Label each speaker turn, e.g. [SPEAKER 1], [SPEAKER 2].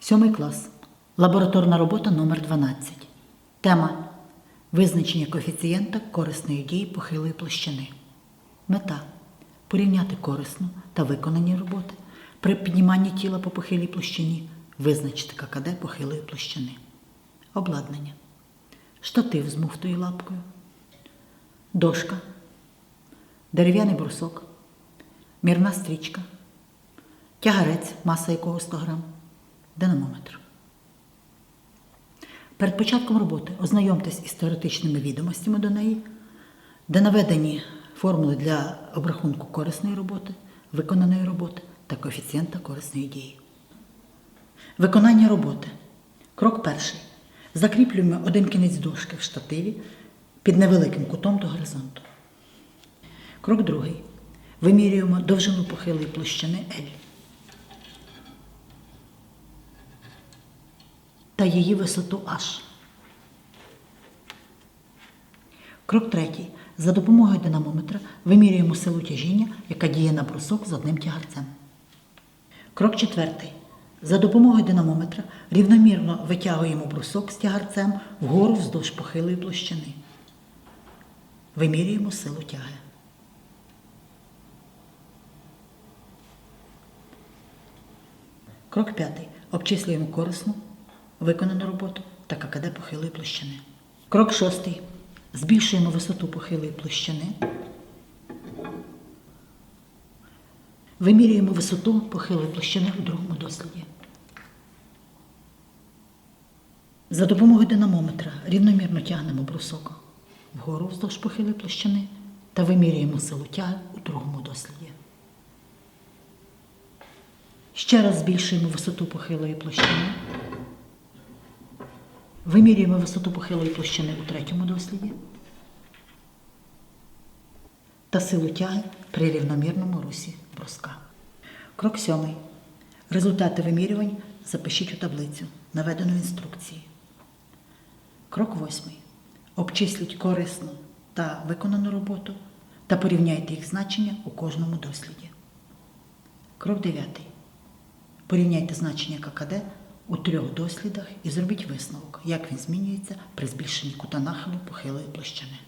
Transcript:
[SPEAKER 1] Сьомий клас. Лабораторна робота номер 12. Тема Визначення коефіцієнта корисної дії похилої площини. Мета порівняти корисну та виконані роботи. При підніманні тіла по похилій площині визначити ККД похилої площини. Обладнання. Штатив з муфтою лапкою. Дошка. Дерев'яний брусок. Мірна стрічка. Тягарець, маса якого 100 грам. Динамометр. Перед початком роботи ознайомтесь із теоретичними відомостями до неї, де наведені формули для обрахунку корисної роботи, виконаної роботи та коефіцієнта корисної дії. Виконання роботи. Крок перший. Закріплюємо один кінець дошки в штативі під невеликим кутом до горизонту. Крок другий. Вимірюємо довжину похилої площини L та її висоту H. Крок третій. За допомогою динамометра вимірюємо силу тяжіння, яка діє на брусок з одним тягарцем. Крок четвертий. За допомогою динамометра рівномірно витягуємо брусок з тягарцем вгору вздовж похилої площини. Вимірюємо силу тяги. Крок п'ятий. Обчислюємо корисну, виконану роботу та ККД похилої площини. Крок шостий. Збільшуємо висоту похилої площини. Вимірюємо висоту похилої площини у другому досліді. За допомогою динамометра рівномірно тягнемо брусок вгору вздовж похилої площини та вимірюємо силу тяги у другому досліді. Ще раз збільшуємо висоту похилої площини. Вимірюємо висоту похилої площини у третьому досліді та силу тяги при рівномірному русі бруска. Крок сьомий. Результати вимірювань запишіть у таблицю, наведену в інструкції. Крок восьмий. Обчисліть корисну та виконану роботу та порівняйте їх значення у кожному досліді. Крок дев'ятий. Порівняйте значення ККД у трьох дослідах і зробіть висновок, як він змінюється при збільшенні кута нахилу похилої площини.